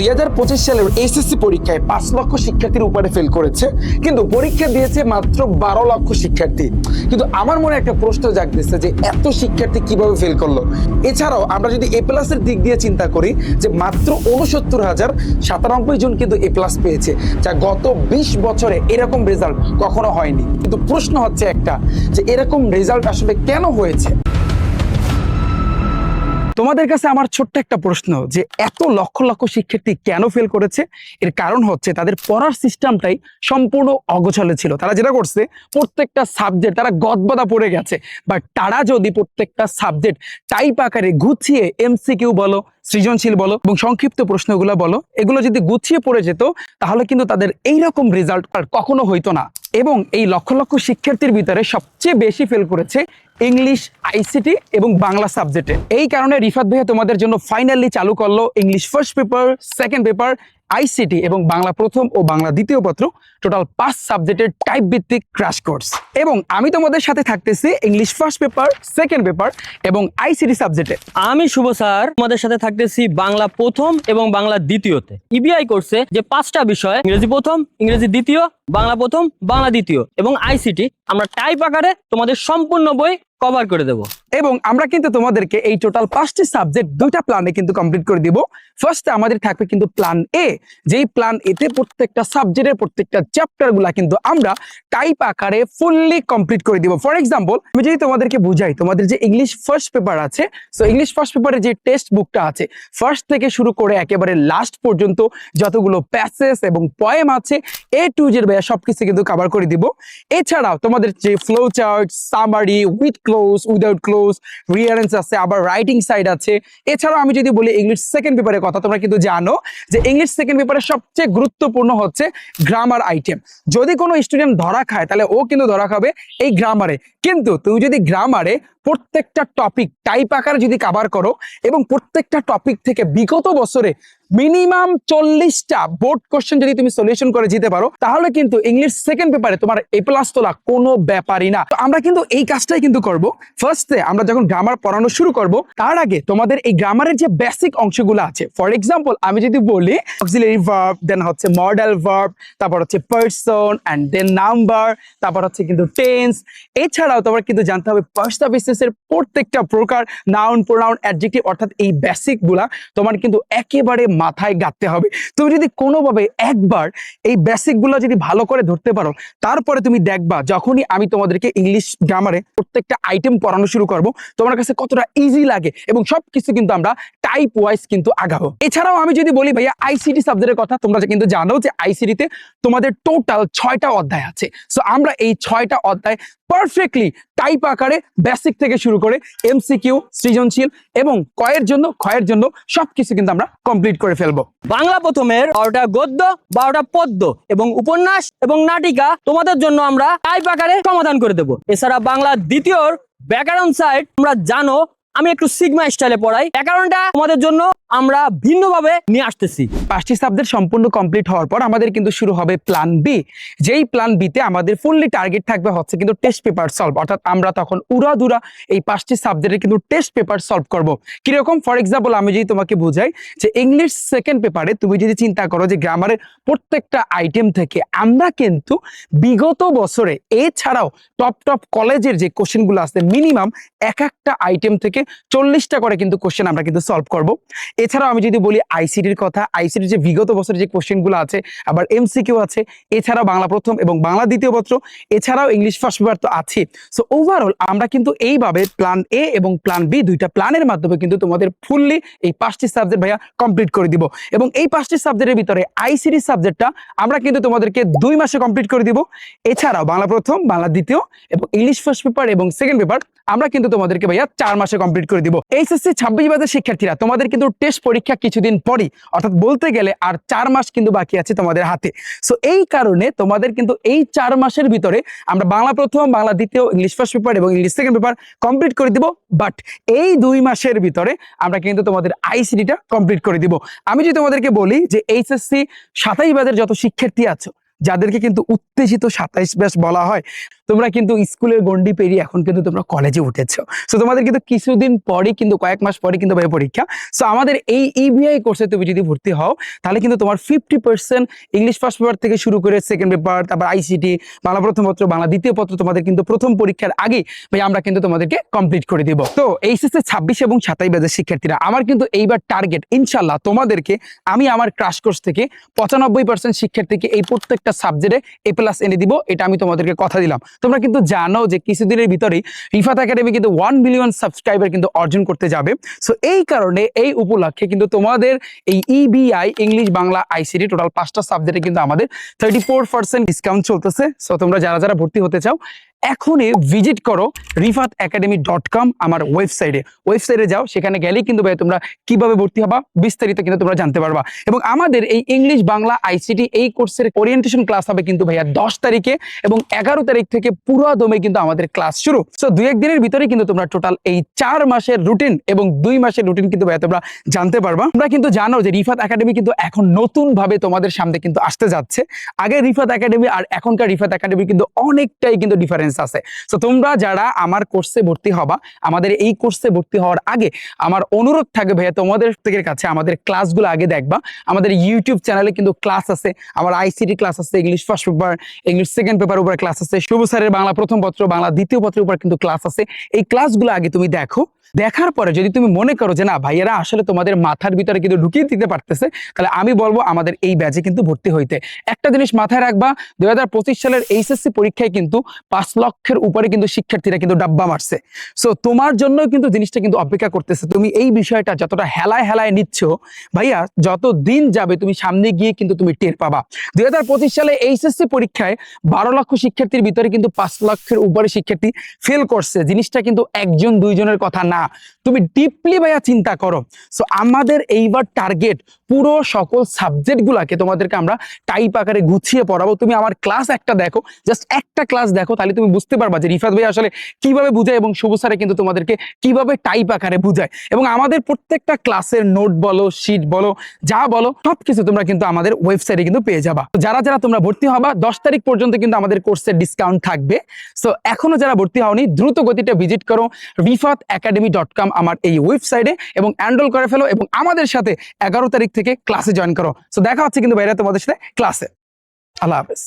দু হাজার পঁচিশ সালের এসএসসি পরীক্ষায় পাঁচ লক্ষ শিক্ষার্থীর উপরে ফেল করেছে, কিন্তু পরীক্ষা দিয়েছে মাত্র বারো লক্ষ শিক্ষার্থী। কিন্তু আমার মনে একটা প্রশ্ন জাগতেছে যে এত শিক্ষার্থী কীভাবে ফেল করল? এছাড়াও আমরা যদি এ প্লাসের দিক দিয়ে চিন্তা করি যে মাত্র উনসত্তর হাজার সাতানব্বই জন কিন্তু এ প্লাস পেয়েছে, যা গত বিশ বছরে এরকম রেজাল্ট কখনো হয়নি। কিন্তু প্রশ্ন হচ্ছে একটা, যে এরকম রেজাল্ট আসলে কেন হয়েছে? তোমাদের কাছে আমার ছোট্ট একটা প্রশ্ন যে এত লক্ষ লক্ষ শিক্ষার্থী কেন ফেল করেছে? এর কারণ হচ্ছে তাদের পড়ার সিস্টেমটাই সম্পূর্ণ অগোছালো ছিল। তারা যেটা করছে, প্রত্যেকটা সাবজেক্ট তারা গদবাদা পড়ে গেছে। বাট তারা যদি প্রত্যেকটা সাবজেক্ট টাইপ আকারে গুছিয়ে এমসিকিউ বলো, সৃজনশীল বলো এবং সংক্ষিপ্ত প্রশ্নগুলো বলো, এগুলো যদি গুছিয়ে পড়ে যেত, তাহলে কিন্তু তাদের এইরকম রেজাল্ট কখনো হইতো না। এবং এই লক্ষ লক্ষ শিক্ষার্থীর ভিতরে সবচেয়ে বেশি ফেল করেছে ইংলিশ আইসিটি এবং বাংলা সাবজেক্টে এই কারণে রিফাত ভাইয়া তোমাদের জন্য ফাইনালি চালু করল English first paper second paper ICT এবং বাংলা প্রথম ও বাংলা দ্বিতীয় পত্র। টোটাল পাঁচ সাবজেক্টের টাইপ ভিত্তিক ক্র্যাশ কোর্স এবং আমি তোমাদের সাথে থাকতেছি English first paper second paper এবং আইসিটি সাবজেক্টে আমি শুভ স্যার, তোমাদের সাথে থাকতেছি বাংলা প্রথম এবং বাংলা দ্বিতীয়তে। ইবিআই করছে যে পাঁচটা বিষয়, ইংরেজি প্রথম, ইংরেজি দ্বিতীয়, বাংলা প্রথম, বাংলা দ্বিতীয় এবং আইসিটি আমরা টাইপ আকারে তোমাদের সম্পূর্ণ বই কভার করে দেব। এবং আমরা কিন্তু তোমাদেরকে এই টোটাল পাঁচটি সাবজেক্ট দুইটা প্ল্যানে কিন্তু কমপ্লিট করে দিব। ফার্স্টে আমাদের থাকবে কিন্তু প্ল্যান এ যেই প্ল্যান এতে প্রত্যেকটা সাবজেক্টের প্রত্যেকটা চ্যাপ্টারগুলা কিন্তু আমরা টাইপ আকারে ফুললি কমপ্লিট করে দিব। ফর এক্সাম্পল আমি যদি তোমাদেরকে বুঝাই, তোমাদের যে ইংলিশ ফার্স্ট পেপার আছে সো ইংলিশ ফার্স্ট পেপারের যে টেক্সট বুকটা আছে ফার্স্ট থেকে শুরু করে একেবারে লাস্ট পর্যন্ত যতগুলো প্যাসেজ এবং পয়েম আছে এ টু জেড ভাইয়া সবকিছু কিন্তু কভার করে দিব। এছাড়াও তোমাদের যে flow chart summary with cloze without cloze rearrange আছে, আবার রাইটিং সাইড আছে। এছাড়াও আমি যদি বলি ইংলিশ সেকেন্ড পেপারের কথা, তোমরা কিন্তু জানো যে ইংলিশ সেকেন্ড পেপারের সবচেয়ে গুরুত্বপূর্ণ হচ্ছে গ্রামার আইটেম যদি কোনো স্টুডেন্ট ধরা খায়, তাহলে ও কিন্তু ধরা খাবে এই গ্রামারে কিন্তু তুমি যদি গ্রামারে প্রত্যেকটা টপিক টাইপ আকারে যদি কাভার করো, এবং প্রত্যেকটা টপিক থেকে বিগত বছরে মিনিমাম চল্লিশটা বোর্ড কোশ্চেন যদি তুমি সলিউশন করে যেতে পারো, তাহলে কিন্তু ইংলিশ সেকেন্ড পেপারে তোমার এ প্লাস তোলা কোনো ব্যাপারই না। তো আমরা কিন্তু এই কাজটাই কিন্তু করব। ফার্স্টে আমরা যখন গ্রামার পড়ানো শুরু করব, তার আগে তোমাদের এই গ্রামারের যে বেসিক অংশগুলো আছে ফর এক্সাম্পল আমি যদি বলি অক্সিলারি ভার্ব দেন হচ্ছে মডেল ভার্ব তারপর হচ্ছে পার্সন অ্যান্ড দেন নাম্বার তারপর হচ্ছে কিন্তু টেন্স এছাড়াও তোমার কিন্তু জানতে হবে পার্সা বিসনেসের প্রত্যেকটা প্রকার নাউন প্রোনাউন অ্যাডজেক্টিভ অর্থাৎ এই বেসিকগুলা তোমার কিন্তু একেবারে মাথায় গাঁথতে হবে। তুমি যদি কোনোভাবে একবার এই বেসিকগুলো যদি ভালো করে ধরতে পারো, তারপরে তুমি দেখবা যখনই আমি তোমাদেরকে ইংলিশ গ্রামারে প্রত্যেকটা আইটেম পড়ানো শুরু করব, তোমার কাছে কতটা ইজি লাগে এবং সবকিছু কিন্তু আমরা টাইপ ওয়াইজ কিন্তু আগাবো। এছাড়াও আমি যদি বলি ভাইয়া আইসিটি সাবজেক্টের কথা তোমরা কিন্তু জানো যে আইসিটিতে তোমাদের টোটাল ছয়টা অধ্যায় আছে। সো আমরা এই ছয়টা অধ্যায় পারফেক্টলি টাইপ আকারে বেসিক থেকে শুরু করে এমসিকিউ সৃজনশীল এবং কয়ের জন্য, ক্ষয়ের জন্য সবকিছু কিন্তু আমরা কমপ্লিট করে ফেলব। বাংলা প্রথমের বারোটা গদ্য, বারোটা পদ্য এবং উপন্যাস এবং নাটিকা তোমাদের জন্য আমরা টাইপ আকারে সমাধান করে দেবো। এছাড়া বাংলা দ্বিতীয় ব্যাকরণ সাইড তোমরা জানো, আমি একটু সিগমা স্টাইলে পড়াই। ব্যাকরণটা তোমাদের জন্য আমরা ভিন্নভাবে নিয়ে আসতেছি। পাঁচটি সাবজেক্ট সম্পূর্ণ কমপ্লিট হওয়ার পর আমাদের কিন্তু শুরু হবে প্ল্যান বি যেই প্ল্যান বিতে আমাদের ফুললি টার্গেট থাকবে হচ্ছে কিন্তু টেস্ট পেপার সলভ অর্থাৎ আমরা তখন উড়াদুরা এই পাঁচটি সাবজেক্টের কিন্তু টেস্ট পেপার সলভ করব। কীরকম? ফর এক্সাম্পল আমি যদি তোমাকে বোঝাই যে ইংলিশ সেকেন্ড পেপারে তুমি যদি চিন্তা করো যে গ্রামারের প্রত্যেকটা আইটেম থেকে আমরা কিন্তু বিগত বছরে এছাড়াও টপ টপ কলেজের যে কোশ্চেনগুলো আছে মিনিমাম এক একটা আইটেম থেকে চল্লিশটা করে কিন্তু কোশ্চেন আমরা কিন্তু সলভ করব। এছাড়াও আমি যদি বলি আইসিটির কথা আইসিটির যে বিগত বছরের যে কোশ্চেনগুলো আছে, আবার এমসিকিউ আছে, এছাড়াও বাংলা প্রথম এবং বাংলা দ্বিতীয় পত্র, এছাড়াও ইংলিশ ফার্স্ট পেপার তো আছে। সো ওভারঅল আমরা কিন্তু এইভাবে প্ল্যান এ এবং প্ল্যান বি দুইটা প্ল্যানের মাধ্যমে কিন্তু তোমাদের ফুললি এই পাঁচটি সাবজেক্ট ভাইয়া কমপ্লিট করে দিব। এবং এই পাঁচটি সাবজেক্টের ভিতরে আইসিটি সাবজেক্টটা আমরা কিন্তু তোমাদেরকে দুই মাসে কমপ্লিট করে দিব। এছাড়াও বাংলা প্রথম, বাংলা দ্বিতীয় এবং ইংলিশ ফার্স্ট পেপার এবং সেকেন্ড পেপার আমরা কিন্তু তোমাদেরকে ভাইয়া চার মাসে কমপ্লিট করে দিব। এইচএসসি ছাব্বিশ বাজার শিক্ষার্থীরা, তোমাদের কিন্তু টেস্ট পরীক্ষা কিছুদিন পরই, অর্থাৎ বলতে গেলে আর চার মাস কিন্তু বাকি আছে তোমাদের হাতে। সো এই কারণে তোমাদের কিন্তু এই চার মাসের ভিতরে আমরা বাংলা প্রথম, বাংলা দ্বিতীয় ইংলিশ ফার্স্ট পেপার এবং ইংলিশ সেকেন্ড পেপার কমপ্লিট করে দিব। বাট এই দুই মাসের ভিতরে আমরা কিন্তু তোমাদের আইসিডিটা কমপ্লিট করে দিব। আমি যদি তোমাদেরকে বলি যে এইচএসসি সাতাইশ বাজার যত শিক্ষার্থী আছো যাদেরকে কিন্তু উত্তেজিত সাতাইশ ব্যাস বলা হয়, তোমরা কিন্তু স্কুলের গন্ডি পেরিয়ে এখন কিন্তু তোমরা কলেজে উঠেছো। সো তোমাদের কিন্তু কিছুদিন পরে কিন্তু, কয়েক মাস পরে কিন্তু ভাই পরীক্ষা। সো আমাদের এই ইবিআই কোর্সে তুমি যদি ভর্তি হও, তাহলে কিন্তু তোমার fifty percent English first paper থেকে শুরু করে সেকেন্ড পেপার তারপর আইসিটি বাংলা প্রথম পত্র, বাংলা দ্বিতীয় পত্র তোমাদের কিন্তু প্রথম পরীক্ষার আগেই ভাই আমরা কিন্তু তোমাদেরকে কমপ্লিট করে দিব। তো এইচএসএ ছাব্বিশ এবং সাতাই ব্যাচের শিক্ষার্থীরা, আমার কিন্তু এইবার টার্গেট ইনশাল্লাহ তোমাদেরকে, আমি আমার ক্রাশ কোর্স থেকে পঁচানব্বই পার্সেন্ট শিক্ষার্থীকে এই প্রত্যেকটা সাবজেক্টে এ প্লাস এনে দিব, এটা আমি তোমাদেরকে কথা দিলাম। তোমরা কিন্তু জানো যে কিছুদিনের ভিতরেই রিফাত একাডেমি কিন্তু ওয়ান মিলিয়ন সাবস্ক্রাইবার কিন্তু অর্জন করতে যাবে। সো এই কারণে, এই উপলক্ষে কিন্তু তোমাদের এই ইবিআই ইংলিশ বাংলা আইসিডি টোটাল পাঁচটা সাবজেক্টে কিন্তু আমাদের থার্টি ডিসকাউন্ট চলতেছে। সো তোমরা যারা যারা ভর্তি হতে চাও এখনই ভিজিট করো রিফাত একাডেমি ডট কম আমার ওয়েবসাইটে ওয়েবসাইটে যাও, সেখানে গেলেই কিন্তু ভাই তোমরা কীভাবে ভর্তি হবা, বিস্তারিত কিন্তু তোমরা জানতে পারবা। এবং আমাদের এই ইংলিশ বাংলা আইসিটি এই কোর্সের ওরিয়েন্টেশন ক্লাস হবে কিন্তু ভাইয়া দশ তারিখে এবং এগারো তারিখ থেকে পুরো দমে কিন্তু আমাদের ক্লাস শুরু। সো দুই একদিনের ভিতরে কিন্তু তোমরা টোটাল এই চার মাসের রুটিন এবং দুই মাসের রুটিন কিন্তু ভাইয়া তোমরা জানতে পারবা। তোমরা কিন্তু জানো যে রিফাত একাডেমি কিন্তু এখন নতুন ভাবে তোমাদের সামনে কিন্তু আসতে যাচ্ছে। আগে রিফাত একাডেমি আর এখনকার রিফাত একাডেমি কিন্তু অনেকটাই কিন্তু ডিফারেন্স আছে। তো তোমরা যারা আমার কোর্সে ভর্তি হবা, আমাদের এই কোর্সে ভর্তি হওয়ার আগে আমার অনুরোধ থাকবে ভাইয়া, তোমাদের থেকে কাছে আমাদের ক্লাসগুলো আগে দেখবা। আমাদের ইউটিউব চ্যানেলে কিন্তু ক্লাস আছে, আমার আইসিটি ক্লাস আছে English first paper English second paper উপর ক্লাস আছে, শুভ স্যারের বাংলা প্রথম পত্র, বাংলা দ্বিতীয় পত্রের উপর কিন্তু ক্লাস আছে। এই ক্লাসগুলো আগে তুমি দেখো। দেখার পরে যদি তুমি মনে করো যে না, ভাইয়েরা আসলে তোমাদের মাথার ভিতরে কিন্তু ঢুকিয়ে দিতে পারতেছে, তাহলে আমি বলব আমাদের এই ব্যাচে কিন্তু ভর্তি হইতে। একটা জিনিস মাথায় রাখবা দুই হাজার পঁচিশ সালের এইচএসসি পরীক্ষায় কিন্তু পাঁচ লক্ষের উপরে কিন্তু শিক্ষার্থীরা কিন্তু ডাব্বা মারছে। সো তোমার জন্য কিন্তু জিনিসটা কিন্তু অপেক্ষা করতেছে। তুমি এই বিষয়টা যতটা হেলায় হেলায় নিচ্ছ, ভাইয়া যত দিন যাবে তুমি সামনে গিয়ে কিন্তু তুমি টের পাবা। দুই সালে এইচএসসি পরীক্ষায় বারো লক্ষ শিক্ষার্থীর ভিতরে কিন্তু পাঁচ লক্ষের উপরে শিক্ষার্থী ফেল করছে। জিনিসটা কিন্তু একজন, দুইজনের কথা না। তুমি ডিপলি ভাইয়া চিন্তা করো। সো আমাদের এইবার টার্গেট পুরো সকল সাবজেক্ট গুলাকে তোমাদেরকে আমরা টাইপ আকারে গুছিয়ে পড়াবো। তুমি আমার ক্লাস একটা দেখো জাস্ট একটা ক্লাস দেখো, তাহলে তুমি বুঝতে পারবা যে রিফাত ভাই আসলে কীভাবে বুঝায় এবং শুভ স্যারে কিন্তু তোমাদেরকে কীভাবে টাইপ আকারে বুঝায়। এবং আমাদের প্রত্যেকটা ক্লাসের নোট বলো শিট বলো, যা বলো, সবকিছু তোমরা কিন্তু আমাদের ওয়েবসাইটে কিন্তু পেয়ে যাবা। যারা যারা তোমরা ভর্তি হবা, দশ তারিখ পর্যন্ত কিন্তু আমাদের কোর্সের ডিসকাউন্ট থাকবে। সো এখনও যারা ভর্তি হওনি, দ্রুত গতিতে ভিজিট করো রিফাত একাডেমি ডট কম আমার এই ওয়েবসাইটে এবং এনরোল করে ফেলো এবং আমাদের সাথে এগারো তারিখ থেকে ক্লাসে জয়েন করো। সো দেখা হচ্ছে কিন্তু বাইরে তোমাদের সাথে ক্লাসে আল্লাহ হাফেজ।